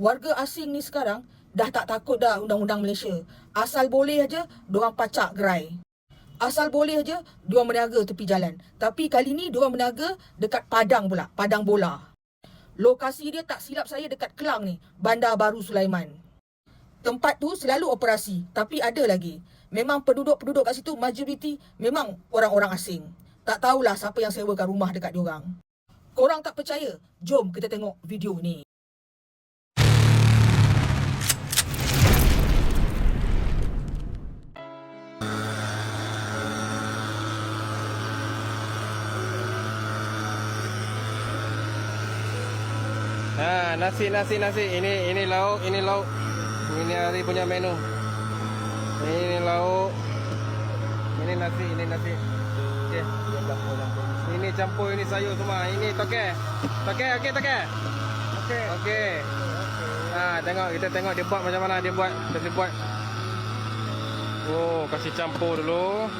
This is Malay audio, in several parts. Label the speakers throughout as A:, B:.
A: warga asing ni sekarang dah tak takut dah undang-undang Malaysia. Asal boleh aja diorang pacak gerai. Asal boleh aja diorang berniaga tepi jalan. Tapi kali ni diorang berniaga dekat padang pula, padang bola. Lokasi dia tak silap saya dekat Kelang ni, Bandar Baru Sulaiman. Tempat tu selalu operasi, tapi ada lagi. Memang penduduk-penduduk kat situ majoriti memang orang-orang asing. Tak tahulah siapa yang sewakan rumah dekat diorang. Korang tak percaya? Jom kita tengok video ni.
B: Ha, nasi nasi nasi. Ini ini lauk, ini lauk. Ini hari punya menu. Ini lauk. Ini nasi, ini nasi. Okey. Ini campur ini sayur semua. Ini toke. Toke, okey toke. Okey. Okey. Ha, tengok kita tengok dia buat macam mana dia buat. Dia buat. Oh, kasih campur dulu.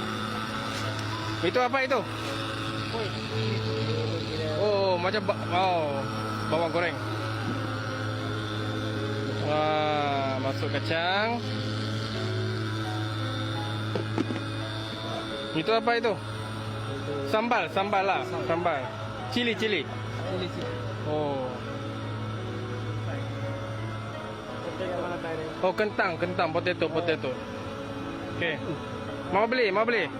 B: Itu apa itu? Oh, macam oh, bawang goreng. Wah, masuk kacang. Itu apa itu? Sambal, sambal lah, sambal. Cili, cili. Oh. Oh, kentang, kentang, potato, potato. Okey. Mau beli, mau beli.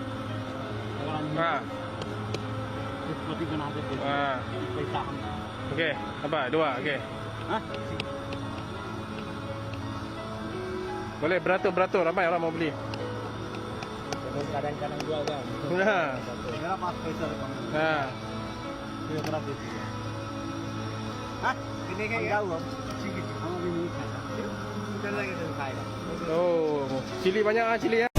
B: Ha. Ha. Okey, apa? Dua, okey. Boleh beratur-beratur ramai orang mau beli.
C: kadang-kadang jual kan
B: Ha.
C: berapa spesial kamu
B: Ha.
C: Dia berapa itu Hah? Ini kayak jauh Sikit Kamu ini lagi
B: Oh, cili banyak ah cili ya.